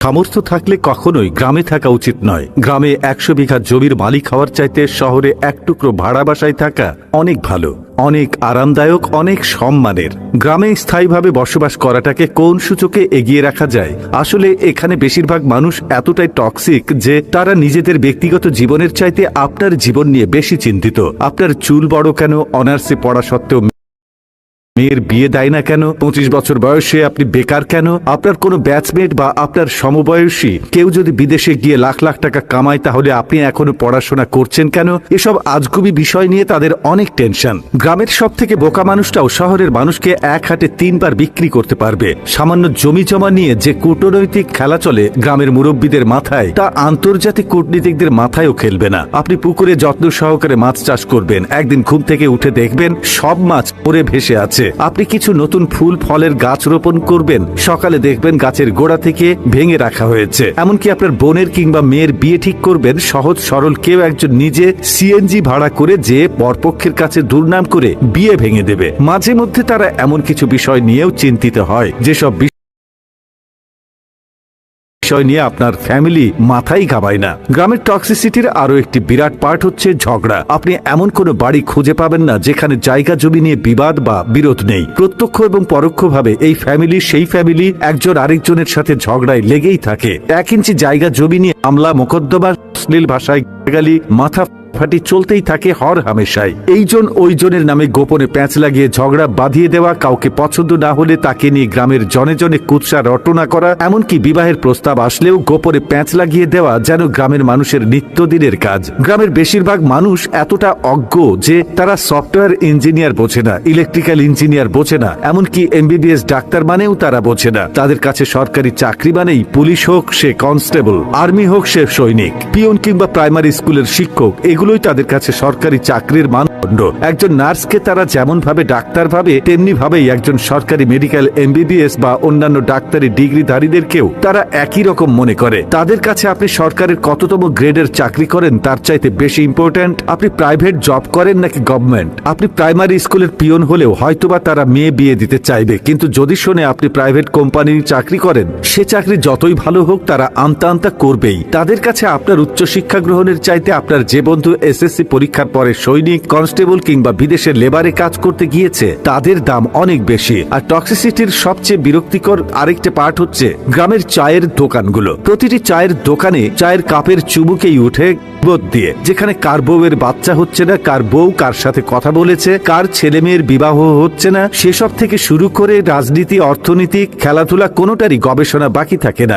সামর্থ্য থাকলে কখনোই গ্রামে থাকা উচিত নয়। গ্রামে একশো বিঘা জমির মালিক হওয়ার চাইতে শহরে এক টুকরো ভাড়া বাসায় থাকা অনেক ভালো, অনেক আরামদায়ক, অনেক সম্মানের। গ্রামে স্থায়ীভাবে বসবাস করাটাকে কোন সূচকে এগিয়ে রাখা যায়? আসলে এখানে বেশিরভাগ মানুষ এতটাই টক্সিক যে তারা নিজেদের ব্যক্তিগত জীবনের চাইতে আপনার জীবন নিয়ে বেশি চিন্তিত। আপনার চুল বড় কেন? অনার্সে পড়া সত্ত্বেও মেয়ের বিয়ে দেয় না কেন? পঁচিশ বছর বয়সে আপনি বেকার কেন? আপনার কোনো ব্যাচমেট বা আপনার সমবয়সী কেউ যদি বিদেশে গিয়ে লাখ লাখ টাকা কামায়, তাহলে আপনি এখনও পড়াশোনা করছেন কেন? এসব আজগুবি বিষয় নিয়ে তাদের অনেক টেনশন গ্রামের সব থেকে বোকা মানুষটাও শহরের মানুষকে এক হাটে তিনবার বিক্রি করতে পারবে। সামান্য জমি জমা নিয়ে যে কূটনৈতিক খেলা চলে গ্রামের মুরব্বীদের মাথায়, তা আন্তর্জাতিক কূটনীতিকদের মাথায়ও খেলবে না। আপনি পুকুরে যত্ন সহকারে মাছ চাষ করবেন, একদিন ঘুম থেকে উঠে দেখবেন সব মাছ পরে ভেসে আছে। আপনি কিছু নতুন ফুল, ফলের গাছ রোপণ করবেন। সকালে দেখবেন গাছের গোড়া থেকে ভেঙে রাখা হয়েছে। এমনকি আপনার বোনের কিংবা মেয়ের বিয়ে ঠিক করবেন। সহজ, সরল কেউ একজন নিজে সিএনজি ভাড়া করে যে পরপক্ষের কাছে দুর্নাম করে বিয়ে ভেঙে দেবে। মাঝে মধ্যে তারা এমন কিছু বিষয় নিয়েও চিন্তিত হয়, যেসব বিষয় নিয়ে আপনার ফ্যামিলি মাথাই ঘাবায় না। গ্রামের টক্সিসিটির আরও একটি বিরাট পার্ট হচ্ছে ঝগড়া। আপনি এমন কোনো বাড়ি খুঁজে পাবেন না যেখানে জায়গা জমি নিয়ে বিবাদ বা বিরোধ নেই। প্রত্যক্ষ এবং পরোক্ষভাবে এই ফ্যামিলি সেই ফ্যামিলি একজন আরেকজনের সাথে ঝগড়ায় লেগেই থাকে। এক ইঞ্চি জায়গা জমি নিয়ে আমলা মোকদ্দমা শ্লীল ভাষায় গালি মাথা ফাটি চলতেই থাকে হর হামেশাই। এইজন ওইজনের নামে গোপনে প্যাঁচ লাগিয়ে ঝগড়া বাঁধিয়ে দেওয়া, কাউকে পছন্দ না হলে তাকে নিয়ে গ্রামের জনে জনে কুৎসা রটনা করা, এমনকি বিবাহের প্রস্তাব আসলেও গোপনে প্যাঁচ লাগিয়ে দেওয়া যেন গ্রামের মানুষের নিত্যদিনের কাজ। গ্রামের বেশিরভাগ মানুষ এতটা অজ্ঞ যে তারা সফটওয়্যার ইঞ্জিনিয়ার বোঝে না, ইলেকট্রিক্যাল ইঞ্জিনিয়ার বোঝে না, এমনকি এমবিবিএস ডাক্তার মানেও তারা বোঝে না। তাদের কাছে সরকারি চাকরি মানেই পুলিশ হোক, সে কনস্টেবল, আর্মি হোক, সে সৈনিক, পিয়ন কিংবা প্রাইমারি স্কুলের শিক্ষক এগুলোই তাদের কাছে সরকারি চাকরির মানদণ্ড একজন নার্সকে তারা যেমন ভাবে ডাক্তার ভাবে তেমনি ভাবেই একজন সরকারি মেডিকেল এমবিবিএস বা অন্যান্য ডাক্তারি ডিগ্রিধারীদেরকেও তারা একই রকম মনে করে। তাদের কাছে আপনি সরকারের কততম গ্রেডের চাকরি করেন তার চাইতে বেশি ইম্পর্ট্যান্ট আপনি প্রাইভেট জব করেন নাকি গভর্নমেন্ট আপনি প্রাইমারি স্কুলের পিয়ন হলেও হয়তোবা তারা মেয়ে বিয়ে দিতে চাইবে। কিন্তু যদি শোনে আপনি প্রাইভেট কোম্পানির চাকরি করেন, সে চাকরি যতই ভালো হোক তারা আমতা আমতা করবেই। তাদের কাছে আপনার উচ্চশিক্ষা গ্রহণের চাইতে আপনার যে বন্ধু এসএসসি পরীক্ষার পরে সৈনিক কনস্টেবল কিংবা বিদেশের লেবারে কাজ করতে গিয়েছে, তাদের দাম অনেক বেশি। আর টক্সিসিটির সবচেয়ে বিরক্তিকর আরেকটা পার্ট হচ্ছে গ্রামের চায়ের দোকানগুলো। প্রতিটি চায়ের দোকানে চায়ের কাপের চুমুকেই উঠে বোধ দিয়ে, যেখানে কার বউয়ের বাচ্চা হচ্ছে না, কার বউ কার সাথে কথা বলেছে, কার ছেলে মেয়ের বিবাহ হচ্ছে না, সেসব থেকে শুরু করে রাজনীতি, অর্থনীতি, খেলাধুলা কোনোটারই গবেষণা বাকি থাকে না।